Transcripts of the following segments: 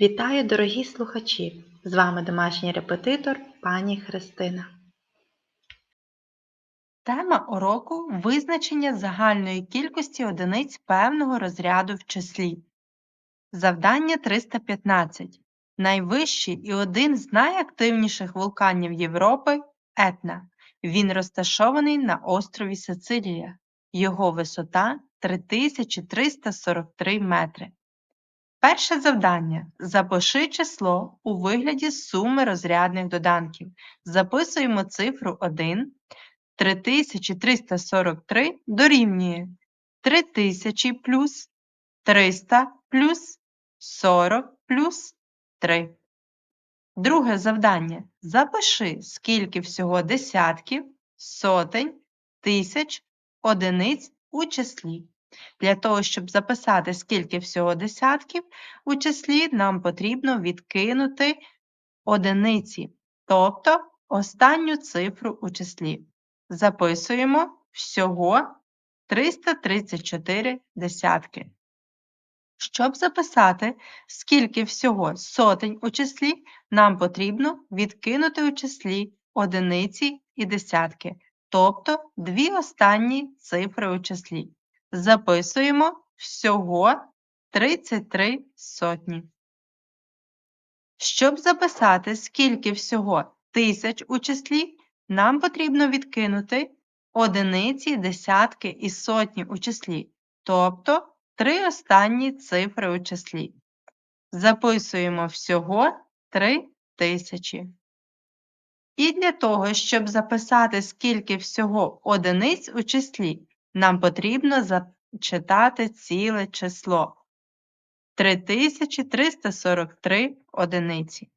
Вітаю, дорогі слухачі! З вами домашній репетитор пані Христина. Тема уроку визначення загальної кількості одиниць певного розряду в числі. Завдання 315. Найвищий і один з найактивніших вулканів Європи Етна. Він розташований на острові Сицилія. Його висота 3343 метри. Перше завдання. Запиши число у вигляді суми розрядних доданків. Записуємо цифру 1. 3343 дорівнює 3000 плюс 300 плюс 40 плюс 3. Друге завдання. Запиши, скільки всього десятків, сотень, тисяч, одиниць у числі. Для того, щоб записати, скільки всього десятків у числі, нам потрібно відкинути одиниці, тобто останню цифру у числі. Записуємо всього 334 десятки. Щоб записати, скільки всього сотень у числі, нам потрібно відкинути у числі одиниці і десятки, тобто дві останні цифри у числі. Записуємо всього 33 сотні. Щоб записати, скільки всього тисяч у числі, нам потрібно відкинути одиниці, десятки і сотні у числі, тобто три останні цифри у числі. Записуємо всього 3 тисячі. І для того, щоб записати, скільки всього одиниць у числі, нам потрібно зачитати ціле число 3343 одиниці.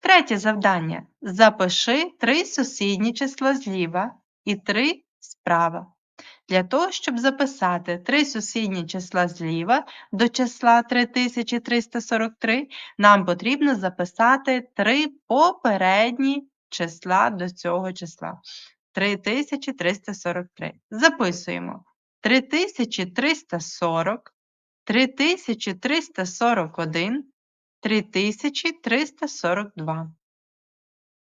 Третє завдання. Запиши три сусідні числа зліва і три справа. Для того, щоб записати три сусідні числа зліва до числа 3343, нам потрібно записати три попередні числа до цього числа. 3343. Записуємо 3340, 3341, 3342.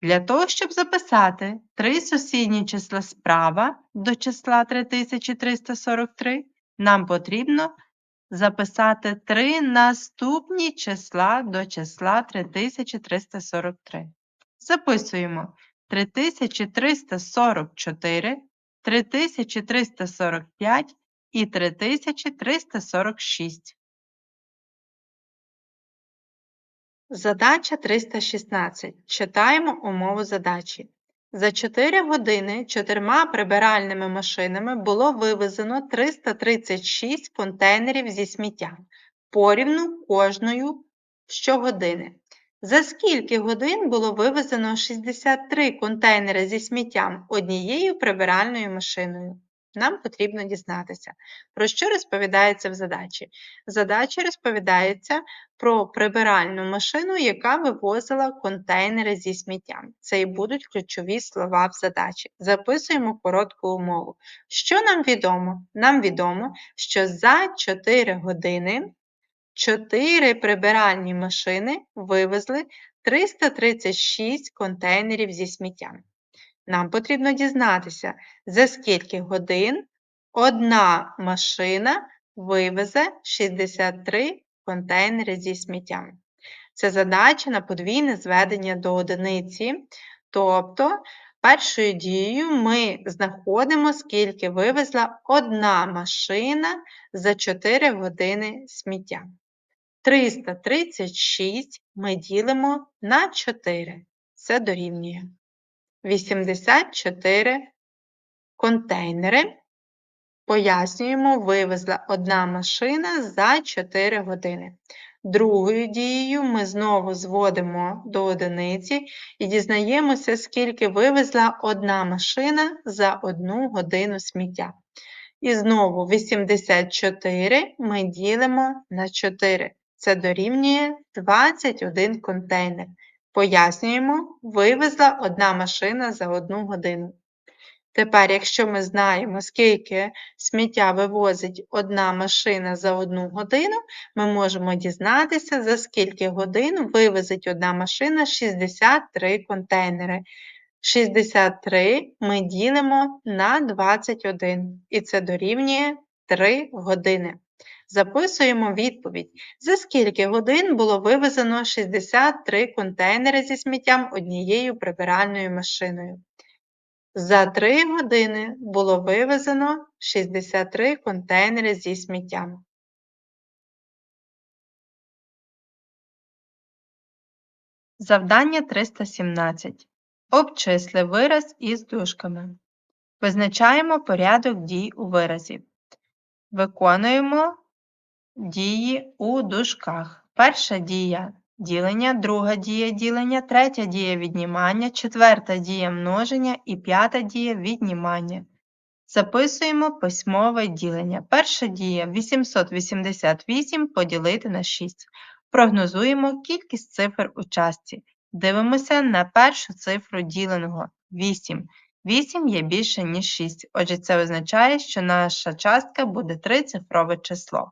Для того, щоб записати три сусідні числа справа до числа 3343, нам потрібно записати три наступні числа до числа 3343. Записуємо 3344, 3345 і 3346. Задача 316. Читаємо умову задачі. За 4 години чотирма прибиральними машинами було вивезено 336 контейнерів зі сміттям, порівну кожною щогодини. За скільки годин було вивезено 63 контейнери зі сміттям однією прибиральною машиною? Нам потрібно дізнатися, про що розповідається в задачі. В задачі розповідається про прибиральну машину, яка вивозила контейнери зі сміттям. Це і будуть ключові слова в задачі. Записуємо коротку умову. Що нам відомо? Нам відомо, що за 4 години 4 прибиральні машини вивезли 336 контейнерів зі сміттям. Нам потрібно дізнатися, за скільки годин одна машина вивезе 63 контейнери зі сміттям. Це задача на подвійне зведення до одиниці. Тобто, першою дією ми знаходимо, скільки вивезла одна машина за 4 години сміття. 336 ми ділимо на 4. Це дорівнює. 84 контейнери. Пояснюємо, вивезла одна машина за 4 години. Другою дією ми знову зводимо до одиниці і дізнаємося, скільки вивезла одна машина за одну годину сміття. І знову 84 ми ділимо на 4. Це дорівнює 21 контейнер. Пояснюємо, вивезла одна машина за одну годину. Тепер, якщо ми знаємо, скільки сміття вивозить одна машина за одну годину, ми можемо дізнатися, за скільки годин вивезить одна машина 63 контейнери. 63 ми ділимо на 21, і це дорівнює 3 години. Записуємо відповідь. За скільки годин було вивезено 63 контейнери зі сміттям однією прибиральною машиною? За 3 години було вивезено 63 контейнери зі сміттям. Завдання 317. Обчисли вираз із дужками. Визначаємо порядок дій у виразі. Виконуємо дії у дужках. Перша дія ділення, друга дія ділення, третя дія віднімання, четверта дія множення і п'ята дія віднімання. Записуємо письмове ділення. Перша дія 888 поділити на 6. Прогнозуємо кількість цифр у частці. Дивимося на першу цифру діленого 8. 8 є більше, ніж 6. Отже, це означає, що наша частка буде трицифрове число.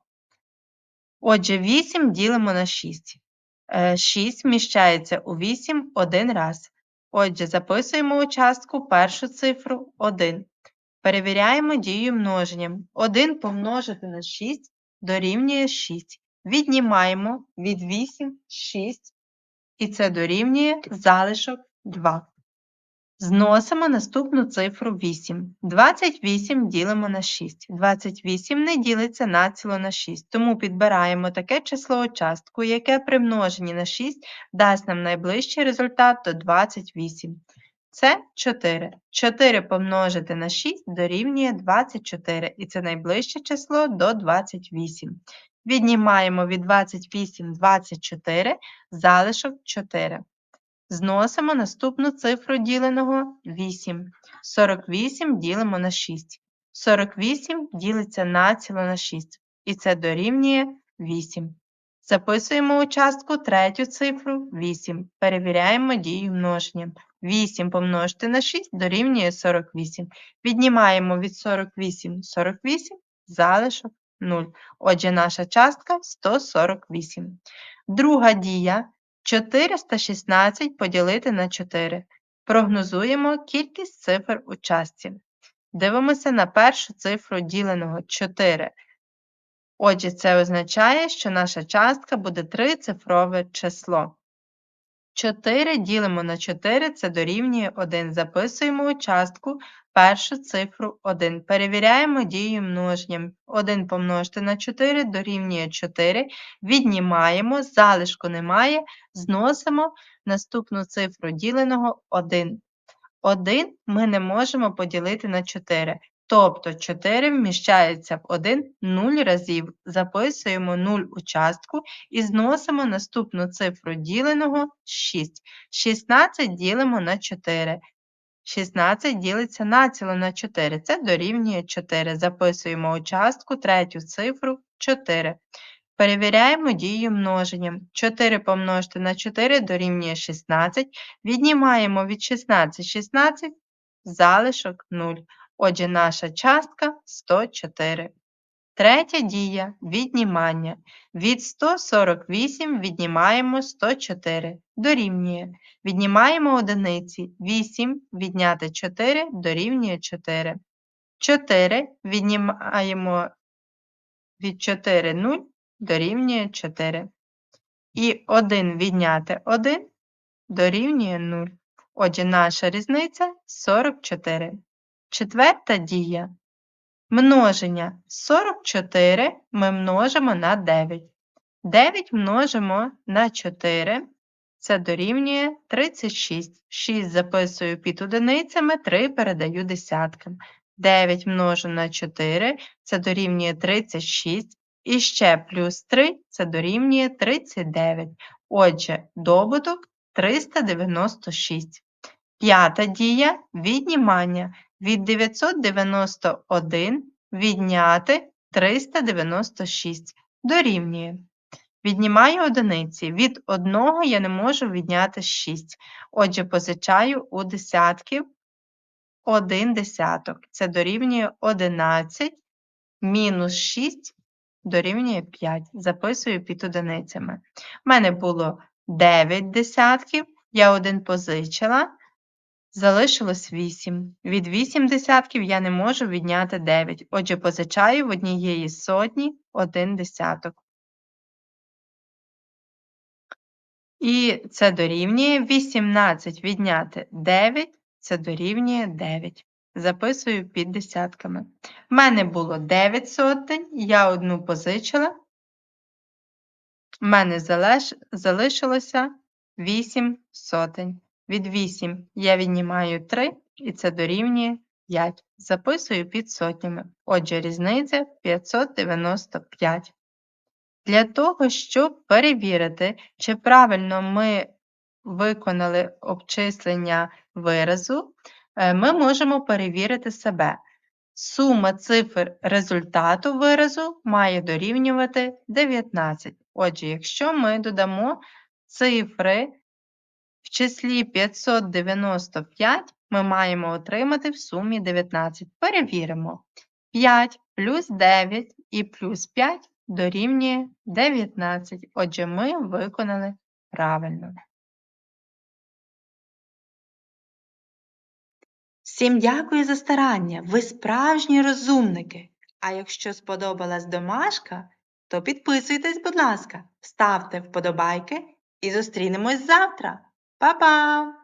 Отже, 8 ділимо на 6. 6 вміщається у 8 один раз. Отже, записуємо у частку першу цифру 1. Перевіряємо дію множенням. 1 помножити на 6 дорівнює 6. Віднімаємо від 8 6, і це дорівнює залишок 2. Зносимо наступну цифру 8. 28 ділимо на 6. 28 не ділиться націло на 6, тому підбираємо таке число частку, яке при множенні на 6 дасть нам найближчий результат до 28. Це 4. 4 помножити на 6 дорівнює 24, і це найближче число до 28. Віднімаємо від 28 24, залишок 4. Зносимо наступну цифру діленого 8. 48 ділимо на 6. 48 ділиться націло на 6, і це дорівнює 8. Записуємо у частку третю цифру 8. Перевіряємо дію множення. 8 помножити на 6 дорівнює 48. Віднімаємо від 48 48, залишок 0. Отже, наша частка 148. Друга дія 416 поділити на 4. Прогнозуємо кількість цифр у частці. Дивимося на першу цифру діленого 4. Отже, це означає, що наша частка буде трицифрове число. 4 ділимо на 4 це дорівнює 1. Записуємо у частку першу цифру 1. Перевіряємо дію множенням. 1 помножити на 4 дорівнює 4. Віднімаємо, залишку немає, зносимо наступну цифру діленого 1. 1 ми не можемо поділити на 4. Тобто 4 вміщається в 1 0 разів. Записуємо 0 у частку і зносимо наступну цифру діленого 6. 16 ділимо на 4. 16 ділиться націло на 4. Це дорівнює 4. Записуємо у частку третю цифру 4. Перевіряємо дію множенням. 4 помножити на 4 дорівнює 16. Віднімаємо від 16 16, залишок 0. Отже, наша частка 104. Третя дія віднімання. Від 148 віднімаємо 104. Дорівнює. Віднімаємо одиниці. 8 відняти 4 дорівнює 4. 4 віднімаємо від 4 0 дорівнює 4. І 1 відняти 1 дорівнює 0. Отже, наша різниця 44. Четверта дія. Множення 44 ми множимо на 9. 9 множимо на 4. Це дорівнює 36. 6 записую під одиницями, 3 передаю десяткам. 9 множу на 4 це дорівнює 36. І ще плюс 3 це дорівнює 39. Отже, добуток 396. П'ята дія віднімання. Від 991 відняти 396 дорівнює. Віднімаю одиниці. Від 1 я не можу відняти 6. Отже, позичаю у десятків 1 десяток. Це дорівнює 11 мінус 6 дорівнює 5. Записую під одиницями. У мене було 9 десятків, я один позичила, залишилось 8. Від 8 десятків я не можу відняти 9. Отже, позичаю в однієї сотні 1 десяток. І це дорівнює 18 відняти 9, це дорівнює 9. Записую під десятками. В мене було 9 сотень, я одну позичила. В мене залишилося 8 сотень. Від 8 я віднімаю 3, і це дорівнює 5. Записую під сотнями. Отже, різниця 595. Для того, щоб перевірити, чи правильно ми виконали обчислення виразу, е, ми можемо перевірити себе. Сума цифр результату виразу має дорівнювати 19. Отже, якщо ми додамо цифри в числі 595, ми маємо отримати в сумі 19. Перевіримо. 5 плюс 9 і плюс 5 дорівнює 19. Отже, ми виконали правильно. Всім дякую за старання. Ви справжні розумники. А якщо сподобалась домашка, то підписуйтесь, будь ласка, ставте вподобайки і зустрінемось завтра. 拜拜。